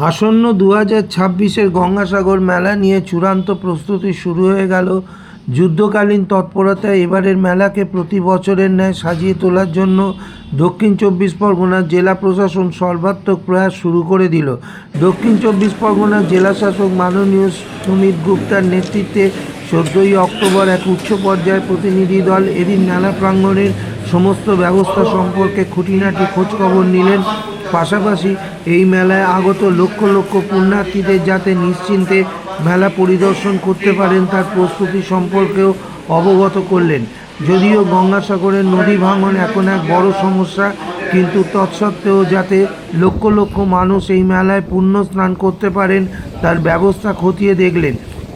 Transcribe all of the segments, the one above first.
আসন্ন দু হাজার ছাব্বিশের গঙ্গাসাগর মেলা নিয়ে চূড়ান্ত প্রস্তুতি শুরু হয়ে গেল। যুদ্ধকালীন তৎপরতায় এবারের মেলাকে প্রতি বছরের ন্যায় সাজিয়ে তোলার জন্য দক্ষিণ চব্বিশ পরগনার জেলা প্রশাসন সর্বাত্মক প্রয়াস শুরু করে দিল। দক্ষিণ চব্বিশ পরগনার জেলা শাসক মাননীয় সুমিত গুপ্তার নেতৃত্বে চোদ্দোই অক্টোবর এক উচ্চ পর্যায়ের প্রতিনিধি দল এদিন মেলা প্রাঙ্গণের সমস্ত ব্যবস্থা সম্পর্কে খুঁটিনাটি খোঁজখবর নিলেন পাশাপাশি এই মেলায় আগত লক্ষ লক্ষ পুণ্যার্থীদের যাতে নিশ্চিন্তে মেলা পরিদর্শন করতে পারেন তার প্রস্তুতি সম্পর্কেও অবগত করলেন। যদিও গঙ্গাসাগরের নদী ভাঙন এখন এক বড় সমস্যা, কিন্তু তৎসত্ত্বেও যাতে লক্ষ লক্ষ মানুষ এই মেলায় পুণ্য স্নান করতে পারেন, তার ব্যবস্থা খতিয়ে দেখলেন।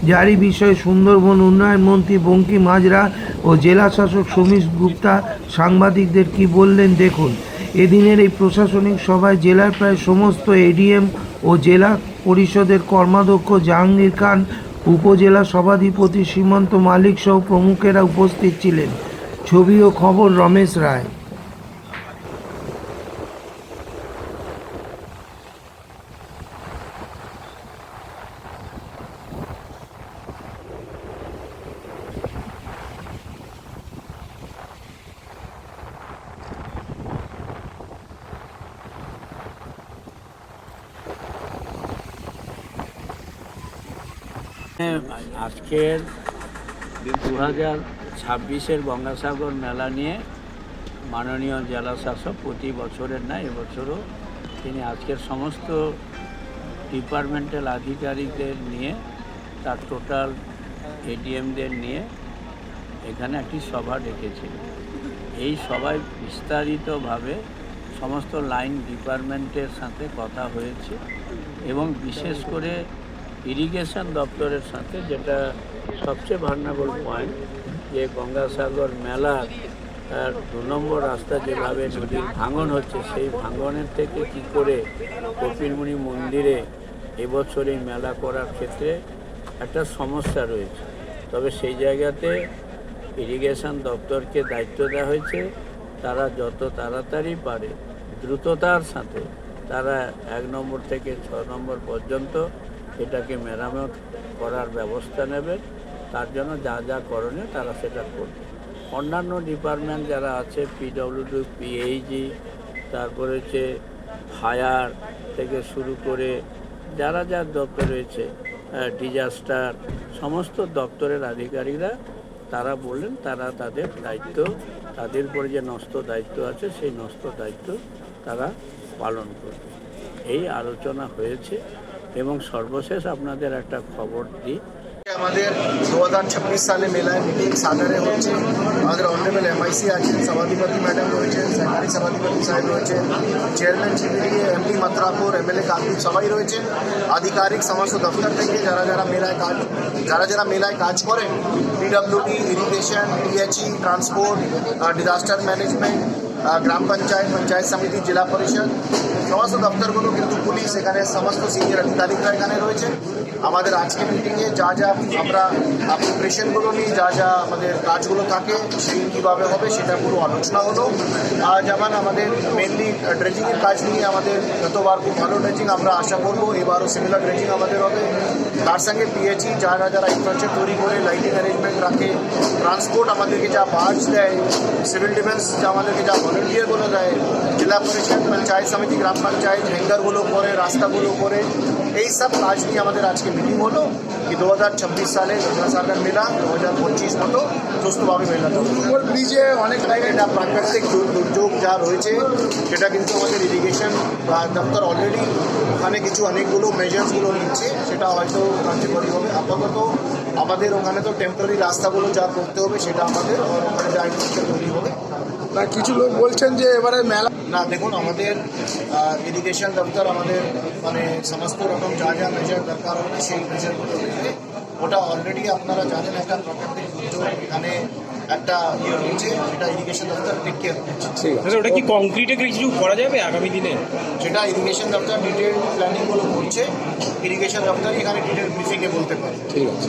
যারই বিষয়ে সুন্দরবন উন্নয়ন মন্ত্রী বঙ্কিম হাজরা ও জেলা শাসক সমীশ গুপ্তা সাংবাদিকদের কি বললেন দেখুন। এদিনের এই প্রশাসনিক সভায় জেলার প্রায় সমস্ত এডিএম ও জেলা পরিষদের কর্মাধ্যক্ষ জাহাঙ্গীর খান, উপজেলা সভাধিপতি সীমন্ত মালিক সহ প্রমুখেরা উপস্থিত ছিলেন। ছবি ও খবর রমেশ রায়। আজকের দু হাজার ছাব্বিশের গঙ্গাসাগর মেলা নিয়ে মাননীয় জেলা শাসক প্রতি বছরের না, এবছরও তিনি আজকের সমস্ত ডিপার্টমেন্টাল আধিকারিকদের নিয়ে, তার টোটাল এডিএমদের নিয়ে এখানে একটি সভা ডেকেছিলেন এই সভায় বিস্তারিতভাবে সমস্ত লাইন ডিপার্টমেন্টের সাথে কথা হয়েছে এবং বিশেষ করে ইরিগেশন দপ্তরের সাথে যেটা সবচেয়ে ভার্নাবল পয়েন্ট যে গঙ্গাসাগর মেলা তার দু নম্বর রাস্তা যেভাবে নদীর ভাঙন হচ্ছে, সেই ভাঙনের থেকে কি করে কপিলমুনি মন্দিরে এবছর এই মেলা করার ক্ষেত্রে একটা সমস্যা রয়েছে? তবে সেই জায়গাতে ইরিগেশন দপ্তরকে দায়িত্ব দেওয়া হয়েছে। তারা যত তাড়াতাড়ি পারে দ্রুততার সাথে, তারা এক নম্বর থেকে ছ নম্বর পর্যন্ত এটাকে মেরামত করার ব্যবস্থা নেবে, তার জন্য যা যা করণীয় তারা সেটা করবে। অন্যান্য ডিপার্টমেন্ট যারা আছে পিডব্লিউডি পিএইচি তারপরে হচ্ছে ফায়ার থেকে শুরু করে যারা যার দপ্তর রয়েছে ডিজাস্টার সমস্ত দপ্তরের আধিকারিকরা, তারা বললেন তারা তাদের দায়িত্ব, তাদের উপরে যে নষ্ট দায়িত্ব আছে, সেই নষ্ট দায়িত্ব তারা পালন করবে। এই আলোচনা হয়েছে। এবং সর্বশেষ আপনাদের একটা খবর দিই। আমাদের দু হাজার ছাব্বিশ সালে মেলায় মিটিং সাগারে হচ্ছে। আমাদের অনারেবল এমআইসি আছেন, সভাধিপতি ম্যাডাম রয়েছেন সেক্রেটারি সভাধিপতি সাহেব রয়েছেন, চেয়ারম্যান জিবিডি এমপি মাত্রাপুর, এমএলএ কার্তিক সবাই রয়েছেন। আধিকারিক সমস্ত দপ্তর থেকে যারা যারা মেলায় কাজ, যারা যারা মেলায় কাজ করেন PWD irrigation PHE transport disaster management গ্রাম পঞ্চায়েত পঞ্চায়েত সমিতি, জেলা পরিষদ, সমস্ত দপ্তরগুলো কিন্তু পুলিশ, এখানে সমস্ত সিনিয়র আধিকারিকরা এখানে রয়েছে। আমাদের আজকে মিটিংয়ে যা যা আমরা প্রিপারেশনগুলো নিয়ে যা যা আমাদের কাজগুলো থাকে, সেই কীভাবে হবে সেটা পুরো আলোচনা হলো। যেমন আমাদের মেনলি ড্রেজিংয়ের কাজ নিয়ে আমাদের গতবার খুব ভালো ড্রেজিং আমরা আশা করব, এবারও সিমিলার ড্রেজিং আমাদের হবে। তার সঙ্গে পিএইচই যারা যারা ইনফ্রাস্ট্রাকচার তৈরি করে লাইটিং অ্যারেঞ্জমেন্ট রাখে ট্রান্সপোর্ট আমাদেরকে যা বার্জ দেয় সিভিল ডিফেন্স আমাদেরকে যা ভলেন্টিয়ারগুলো দেয়, জেলা পরিষদ, পঞ্চায়েত সমিতি, গ্রাম পঞ্চায়েত, হ্যাঙ্গারগুলো করে, রাস্তাগুলো করে, এই সব কাজ নিয়ে আমাদের আজকে মিটিং হলো। দু হাজার ছাব্বিশ সালে গঙ্গাসাগর মেলা দু হাজার পঁচিশ মতো সুস্থভাবে মেলাটা ফুটবল ব্রিজে অনেক জায়গায় প্রাকৃতিক দুর্যোগ যা রয়েছে সেটা কিন্তু আমাদের ইরিগেশন দপ্তর অলরেডি ওখানে কিছু অনেকগুলো মেজার্সগুলো নিচ্ছে সেটা হয়তো কার্যকরী হবে। আপাতত আমাদের ওখানে তো টেম্পোরারি রাস্তাগুলো যা করতে হবে সেটা আমাদের ওখানে যা তৈরি হবে। কিছু লোক বলছেন যে এবারে মেলা না দেখুন আমাদের ইরিগেশন দপ্তর আমাদের মানে সমস্ত রকম যা যা মেজার দরকার হবে সেই মেজারগুলো নেবে ওটা অলরেডি আপনারা জানেন একটা প্রাকৃতিক দুর্যোগ এখানে একটা ইয়ে রয়েছে সেটা ইরিগেশন দপ্তর টেক কেয়ার করছে। ঠিক আছে। ওটা কি কংক্রিটে কিছু করা যাবে আগামী দিনে? ইরিগেশন দপ্তর ডিটেল প্ল্যানিংগুলো করছে ইরিগেশন দপ্তর এখানে ডিটেল ব্রিফিংয়ে বলতে পারে ঠিক আছে।